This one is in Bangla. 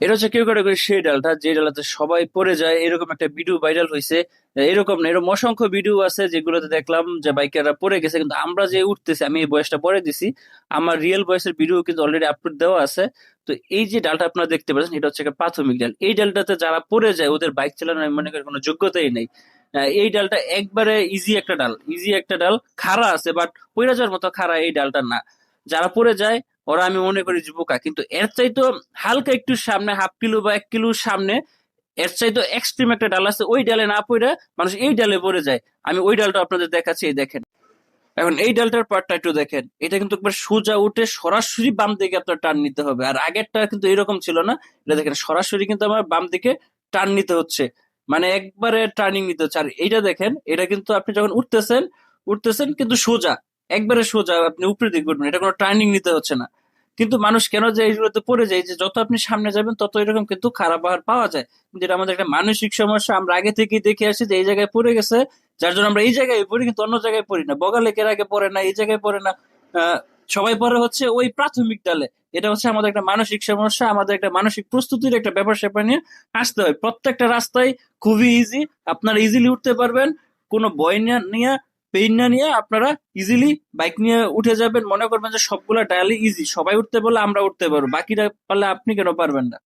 এটা হচ্ছে কেউ করে সেই ডালটা, যে ডালাতে সবাই পড়ে যায়, এরকম একটা ভিডিও ভাইরাল হয়েছে। এরকম না, এরকম অসংখ্য ভিডিও আছে যেগুলোতে দেখলাম যে বাইকাররা পড়ে গেছে, কিন্তু আমরা যে উঠতেছি, আমি এই বয়সটা পরে দিছি, আমার রিয়েল বয়সের ভিডিও কিন্তু অলরেডি আপলোড দেওয়া আছে। তো এই যে ডালটা আপনারা দেখতে পাচ্ছেন, এটা হচ্ছে একটা প্রাথমিক ডাল। এই ডালটাতে যারা পড়ে যায়, ওদের বাইক চালানোর আমি মনে করি কোনো যোগ্যতাই নেই। এই ডালটা একবারে ইজি একটা ডাল ইজি একটা ডাল, খাড়া আছে বাট যাওয়ার মতো খাড়া এই ডালটা না। যারা পড়ে যায় ওরা আমি মনে করি যে বোকা। কিন্তু এর চাইতো হালকা একটু সামনে, হাফ কিলো বা এক কিলো সামনে, এর চাইতো এক্সট্রিম একটা ডাল আছে, ওই ডালে না পড়ে মানুষ এই ডালে পড়ে যায়। আমি ওই ডালটা আপনাদের দেখাচ্ছি, এই দেখেন। এখন এই ডালটার পার্টটা একটু দেখেন। এটা কিন্তু একবার সোজা উঠে সরাসরি বাম দিকে আপনার টান নিতে হবে। আর আগেরটা কিন্তু এরকম ছিল না। এটা দেখেন, সরাসরি কিন্তু আমার বাম দিকে টার্ন নিতে হচ্ছে। মানে একবারে টার্নিং নিতে হচ্ছে। আর এইটা দেখেন, এটা কিন্তু আপনি যখন উঠতেছেন উঠতেছেন কিন্তু সোজা। একবারে সোজা আপনি উপরে দিকে উঠবেন, এটা কোনো টার্নিং নিতে হচ্ছে না। কিন্তু মানুষ কেন যে এইগুলোতে পড়ে যায় যে যত আপনি সামনে যাবেন, তত এরকম কিন্তু খারাপ আহার পাওয়া যায়। এটা আমাদের একটা মানসিক সমস্যা, আমরা আগে থেকেই দেখে আসি যে এই জায়গায় পড়ে গেছে, যার জন্য আমরা এই জায়গায় পড়ি, কিন্তু অন্য জায়গায় পড়ি না। বগালেকের আগে পড়ে না, এই জায়গায় পড়ে না। সবাই পরে হচ্ছে ওই প্রাথমিক ডালে। এটা হচ্ছে আমাদের একটা মানসিক সমস্যা, আমাদের একটা মানসিক প্রস্তুতির একটা ব্যাপার স্যাপার নিয়ে আসতে হয়। প্রত্যেকটা রাস্তায় খুবই ইজি আপনারা ইজিলি উঠতে পারবেন, কোনো বই নিয়ে পেইন না নিয়ে আপনারা ইজিলি বাইক নিয়ে উঠে যাবেন। মনে করবেন যে সবগুলা ডায়ালি ইজি সবাই উঠতে পারলে আমরা উঠতে পারব। বাকিরা পারলে আপনি কেন পারবেন না?